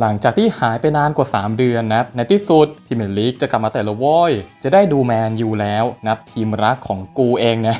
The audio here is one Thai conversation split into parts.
หลังจากที่หายไปนานกว่า 3 เดือนนะครับในที่สุดทีมเมลีกจะกลับมาแต่ละว้ยจะได้ดูแมนยูแล้วนะครับทีมรักของกูเองนะ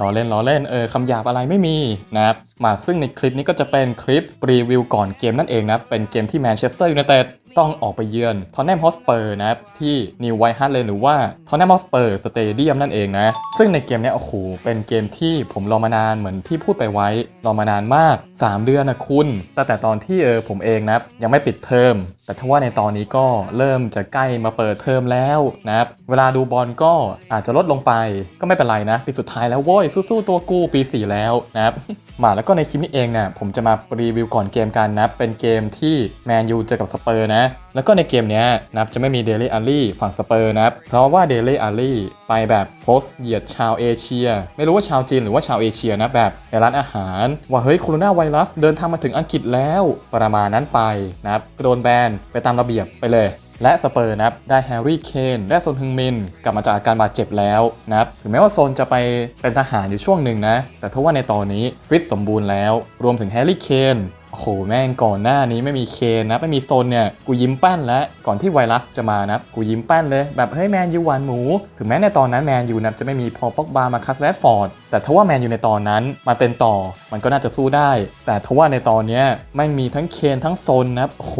ล้อเล่นล้อเล่นเออคำหยาบอะไรไม่มีนะครับมาซึ่งในคลิปนี้ก็จะเป็นคลิปรีวิวก่อนเกมนั่นเองนะเป็นเกมที่แมนเชสเตอร์ยูไนเต็ด ต้องออกไปเยือนทอนแนมฮอสเปอร์นะครับที่นิวไวท์ฮาร์ดเลนหรือว่าทอนแนมฮอสเปอร์สเตเดียมนั่นเองนะ ซึ่งในเกมนี้โอ้โหเป็นเกมที่ผมรอมานานเหมือนที่พูดไปไว้รอมานานมาก 3 เดือนนะคุณแต่แต่ตอนที่เออผมเองนะครับยังไม่ปิดเทอมแต่ถ้าว่าในตอนนี้ก็เริ่มจะใกล้มาเปิดเทอมแล้วนะครับเวลาดูบอลก็อาจจะลดลงไปก็ไม่เป็นไรนะปีสุดท้ายแล้วโว้ยสู้ๆตัวกูปี 4 แล้วนะครับมาแล้วก็ในคลิปนี้เองเนี่ยผมจะมารีวิวก่อนเกมกันนะเป็นเกมที่แมนยูเจอกับสเปอร์นะแล้วก็ในเกมนี้นะครับจะไม่มีเดลี่อารี่ฝั่งสเปอร์นะครับ เพราะว่าเดลี่อารี่ไปแบบโพสเหยียดชาวเอเชีย ไม่รู้ว่าชาวจีนหรือว่าชาวเอเชียนะแบบในร้านอาหาร ว่าเฮ้ยโคโรนาไวรัสเดินทางมาถึงอังกฤษแล้วประมาณนั้นไปนะครับโดนแบนไปตามระเบียบไปเลยและสเปอร์นะครับได้แฮร์รี่เคนและโซนฮึงมินกลับมาจากอาการบาดเจ็บแล้วนะครับถึงแม้ว่าโซนจะไปเป็นทหารอยู่ช่วงหนึ่งนะ แต่ทว่าในตอนนี้ฟิตสมบูรณ์แล้ว รวมถึงแฮร์รี่เคน โอ้โหแม่งก่อนหน้านี้ไม่มีเคนนะไม่มีโซนเนี่ยกูยิ้มแป้นแล้วก่อนที่ไวรัสจะมานะกูยิ้มแป้นเลยแบบเฮ้ยแมนยูหวานหมู ถึงแม้ในตอนนั้นแมนยูนะจะไม่มีพอป็อกบามาคัสแรดฟอร์ดแต่ทว่าแมนยูในตอนนั้นมาเป็นต่อมันก็น่าจะสู้ได้ แต่ทว่าในตอนเนี้ยไม่มีทั้งเคนทั้งโซนนะโอ้โห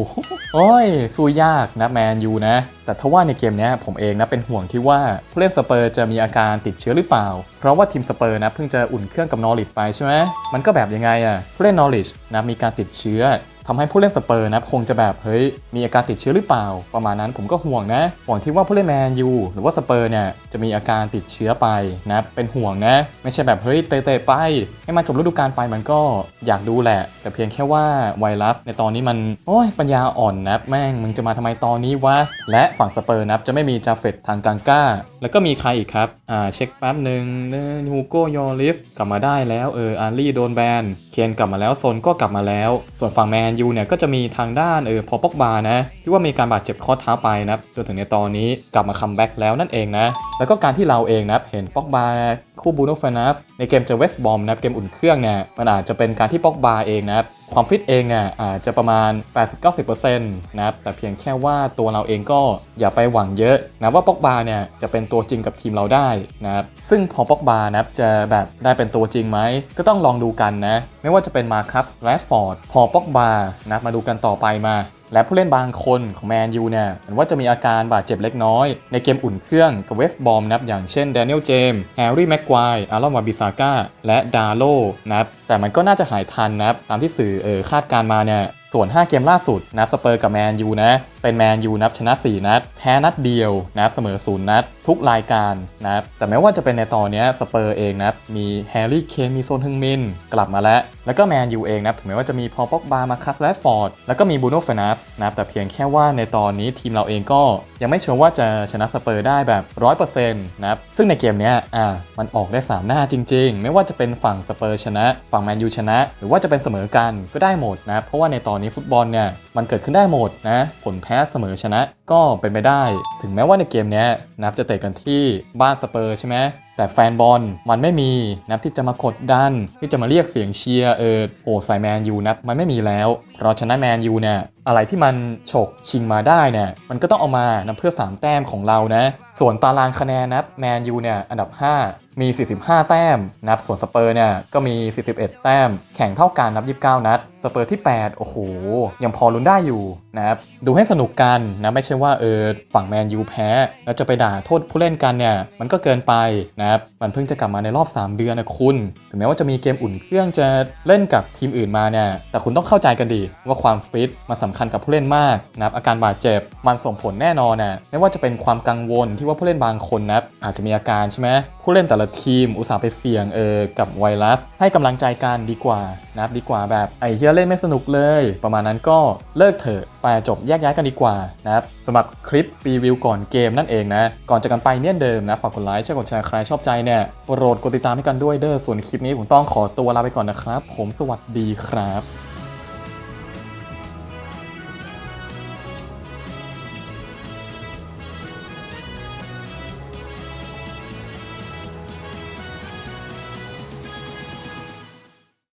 โอ้ยสู้ยากนะแมนยูนะ แต่ทว่าในเกมนี้ผมเองนะเป็นห่วงที่ว่าผู้เล่นสเปอร์จะมีอาการติดเชื้อหรือเปล่า เพราะว่าทีมสเปอร์นะเพิ่งจะอุ่นเครื่องกับนอริชไปใช่ไหมมันก็แบบยังไงอะผู้เล่นนอริชนะมีการติดเชื้อ ทำให้ผู้เล่นสเปอร์นะคงจะแบบเฮ้ยมีอาการติดเชื้อหรือเปล่า ประมาณนั้นผมก็ห่วงนะห่วงที่ว่าผู้เล่นแมนยูหรือว่าสเปอร์เนี่ยจะมีอาการติดเชื้อไปนะเป็นห่วงนะ ไม่ใช่แบบเฮ้ยเตะๆไป ให้มาจบฤดูกาลไปมันก็อยากดูแหละ แต่เพียงแค่ว่าไวรัส ในตอนนี้มันโอ้ยปัญญาอ่อนนะแม่งมึงจะมาทำไมตอนนี้วะและฝั่งสเปอร์นะจะไม่มีจาเฟตทางกังก้า แล้วก็มีใครอีกครับอ่าเช็คแป๊บหนึ่งเนฮูโกยอริสกลับมาได้แล้วเอออารี่โดนแบนเคนกลับมาแล้วโซนก็กลับมาแล้ว ส่วนฝั่งแมนนยูเนี่ยก็จะมีทางด้านเออพอปอกบานะที่ว่ามีการบาดเจ็บข้อเท้าไปนะจนถึงในตอนนี้กลับมาคัมแบ็กแล้วนั่นเองนะแล้วก็การที่เราเองนะเห็นปอกบาคู่บูโนฟานัสในเกมเจอเวสต์บอมนะเกมอุ่นเครื่องเนี่ยมันอาจจะเป็นการที่ปอกบาเองนะความฟิตเองเนี่ยอาจจะประมาณ 80-90%นะครับแต่เพียงแค่ว่าตัวเราเองก็อย่าไปหวังเยอะนะว่าปอกบาเนี่ยจะเป็นตัวจริงกับทีมเราได้นะครับซึ่งพอปอกบานะครับจะแบบได้เป็นตัวจริงไหม ก็ต้องลองดูกันนะ ไม่ว่าจะเป็นมาคัสแรดฟอร์ดพอปอกบานะมาดูกันต่อไปมา และผู้เล่นบางคนของแมนยูเนี่ยเหมือนว่าจะมีอาการบาดเจ็บเล็กน้อย ในเกมอุ่นเครื่องกับเวสต์บอมนะครับอย่างเช่นแดเนียลเจมส์แฮร์รี่แม็กควายอารอนวาบิซาก้าและดาโลนะครับแต่มันก็น่าจะหายทันนะครับตามที่สื่อเออคาดการมาเนี่ยส่วน 5 เกมล่าสุดนะสเปอร์กับแมนยูนะ เป็นแมนยูนับชนะ 4 นัด แพ้นัดเดียวนะเสมอ 0 นัด ทุกรายการนะแต่แม้ว่าจะเป็นในตอนนี้สเปอร์เองนะมีแฮร์รี่เคนมีโซนฮึงมิน กลับมาแล้ว แล้วก็แมนยูเองนะถึงแม้ว่าจะมีพอป็อกบามาคัสแรดฟอร์ดแล้วก็มีบูโน่เฟนัสนะแต่เพียงแค่ว่าในตอนนี้ทีมเราเองก็ยังไม่เชื่อว่าจะชนะสเปอร์ได้แบบ 100%นะครับซึ่งในเกมเนี้ยอ่ามันออกได้ 3 หน้าจริง ๆ ไม่ว่าจะเป็นฝั่งสเปอร์ชนะ ฝั่งแมนยูชนะ หรือว่าจะเป็นเสมอกันก็ได้หมดนะเพราะว่าในตอนนี้ฟุตบอลเนี่ยมันเกิดขึ้นได้หมดนะผลแพ้เสมอชนะก็เป็นไปได้ ถึงแม้ว่าในเกมนี้นับจะเตะกันที่บ้านสเปอร์ใช่ไหมแต่แฟนบอลมันไม่มีนับที่จะมากดดันที่จะมาเรียกเสียงเชียร์เออโอ้ใส่แมนยูนับมันไม่มีแล้ว เพราะฉะแมนยูเนี่ยอะไรที่มันฉกชิงมาได้เนี่ยมันก็ต้องเอามานะเพื่อ 3 แต้มของเรานะส่วนตารางคะแนนนับแมนยูเนี่ยอันดับ 5 มี 45 แต้มนับส่วนสเปอร์เนี่ยก็มี 41 แต้ม แข่งเท่ากันนับ 29 นัด สเปอร์ที่ 8 โอ้โหยังพอลุ้นได้อยู่นะครับดูให้สนุกกันนะไม่ใช่ว่าเออฝั่งแมนยูแพ้ แล้วจะไปด่าโทษผู้เล่นกันเนี่ยมันก็เกินไปนะครับมันเพิ่งจะกลับมาในรอบ 3 เดือนนะคุณ ถึงแม้ว่าจะมีเกมอุ่นเครื่องจะเล่นกับทีมอื่นมาเนี่ยแต่คุณต้องเข้าใจกันดีว่าความฟิตมันสำคัญกับผู้เล่นมากนะครับอาการบาดเจ็บมันส่งผลแน่นอนนะไม่ว่าจะเป็นความกังวลที่ว่าผู้เล่นบางคนนะอาจจะมีอาการใช่ไหม ผู้เล่นแต่ละทีมอุตส่าห์ไปเสี่ยงเออกับไวรัส ให้กำลังใจกันดีกว่านะครับดีกว่าแบบไอ้เฮียเล่นไม่สนุกเลย ประมาณนั้นก็เลิกเถอะไปจบแยกย้ายกันดีกว่านะครับสำหรับคลิปรีวิวก่อนเกมนั่นเองนะ ก่อนจะกันไปเนี่ยเดิมนะฝากกดไลค์ช่วยกดแชร์ใครชอบใจเนี่ยโปรดกดติดตามให้กันด้วยเด้อส่วนคลิปนี้ผมต้องขอตัวลาไปก่อนนะครับ ผมสวัสดีครับ